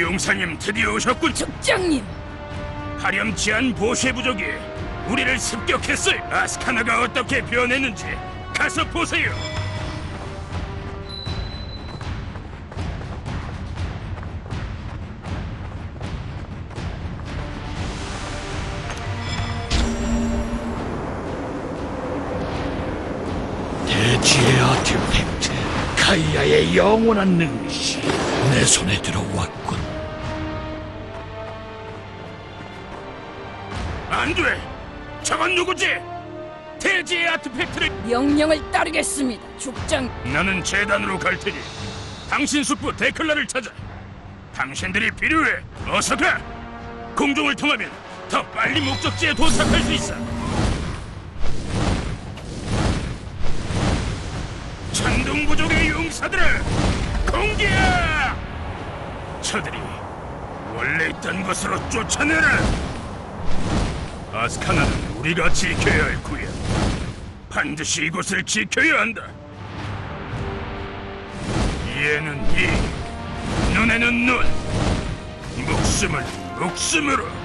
용사님 드디어 오셨군. 족장님 파렴치한 보쉐 부족이 우리를 습격했어요. 아스카나가 어떻게 변했는지 가서 보세요. 대지의 아티팩트 가이아의 영원한 능시 내 손에 들어왔군 안 돼. 저건 누구지? 대지의 아트팩트를 명령을 따르겠습니다. 족장 나는 재단으로 갈 테니 당신 숙부 데클라를 찾아. 당신들이 필요해. 어서 가. 공종을 통하면 더 빨리 목적지에 도착할 수 있어. 천둥 부족의 용사들을 공격! 저들이 원래 있던 곳으로 쫓아내라. 아스카나는 우리가 지켜야 할 구야. 반드시 이곳을 지켜야 한다. 이에는 이, 눈에는 눈, 목숨을 목숨으로.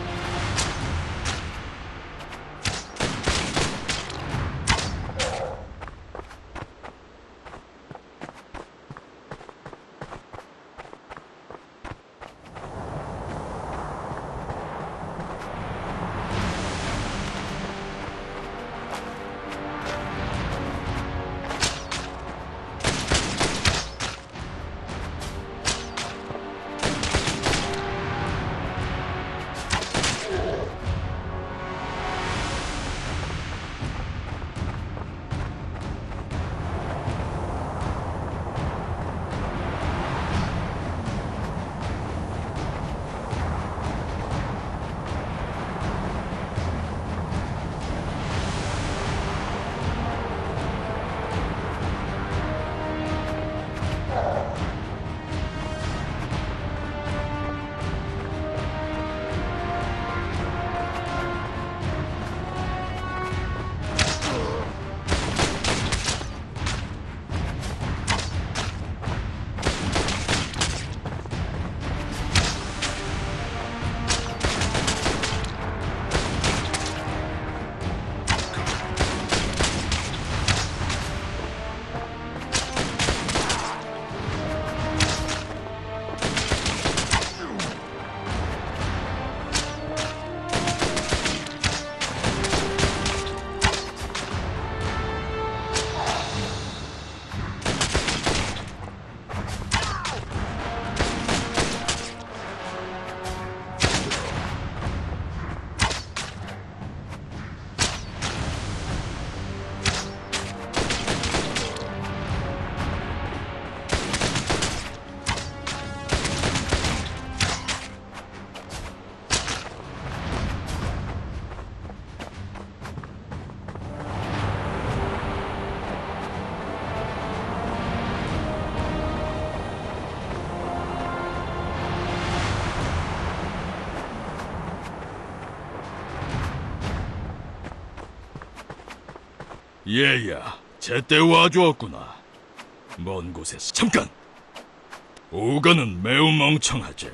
얘야 제때 와주었구나. 먼 곳에서 잠깐! 오가는 매우 멍청하지.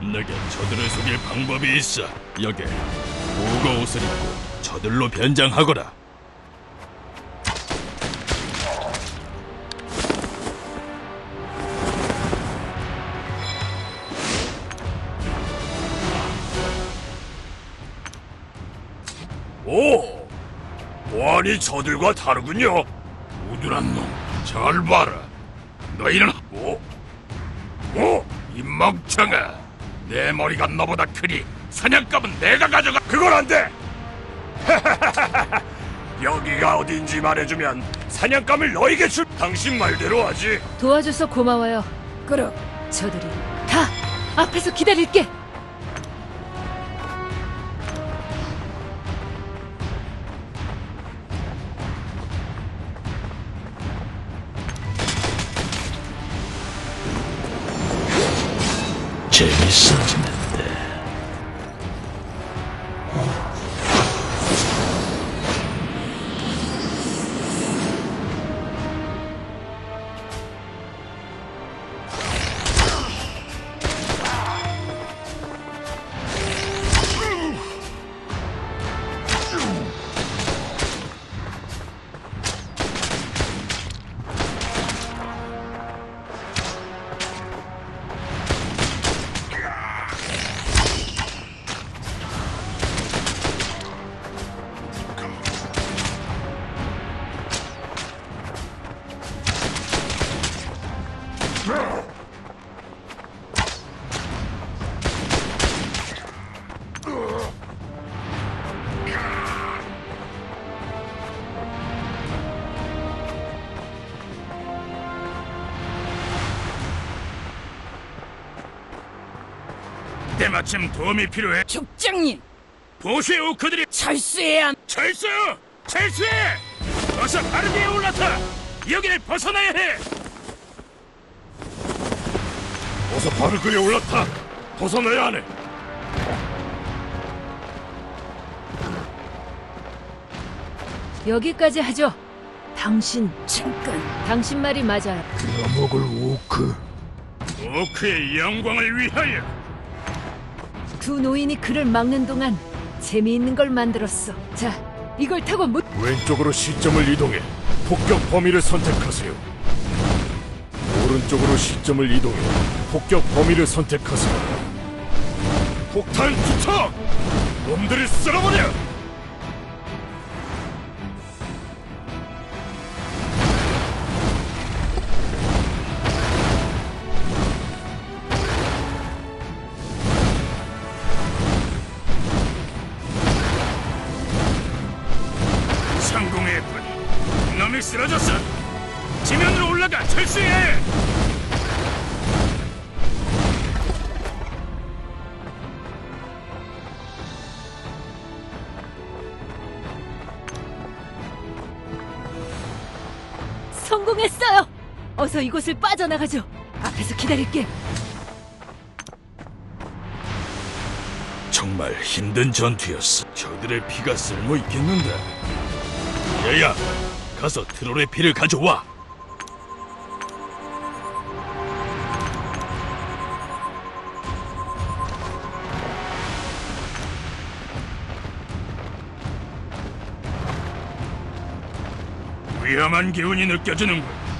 내게 저들을 속일 방법이 있어. 여기 오가 옷을 입고 저들로 변장하거라. 오, 보안이 저들과 다르군요. 우둔한 놈, 잘 봐라. 너희는 오, 오, 이 멍청아. 내 머리가 너보다 크니 사냥감은 내가 가져가. 그건 안 돼. 여기가 어딘지 말해주면 사냥감을 너에게 줄. 당신 말대로 하지. 도와줘서 고마워요. 그럼 저들이 다 앞에서 기다릴게. 재 때마침 도움이 필요해. 족장님, 보수의 오크들이 철수해야 합- 철수! 철수해! 어서 바르게 올라타! 여기를 벗어나야 해! 어서 바르게 올라타! 벗어나야 하네! 여기까지 하죠. 당신, 잠깐. 당신 말이 맞아요. 먹을 오크 오크의 영광을 위하여 두 노인이 그를 막는 동안 재미있는 걸 만들었어. 자, 이걸 타고 못. 왼쪽으로 시점을 이동해 폭격 범위를 선택하세요. 오른쪽으로 시점을 이동해 폭격 범위를 선택하세요. 폭탄 투척! 놈들을 쓸어버려! 어서 이곳을 빠져나가죠. 앞에서 기다릴게. 정말 힘든 전투였어. 저들의 피가 쓸모 있겠는데. 얘야, 가서 트롤의 피를 가져와. 위험한 기운이 느껴지는군.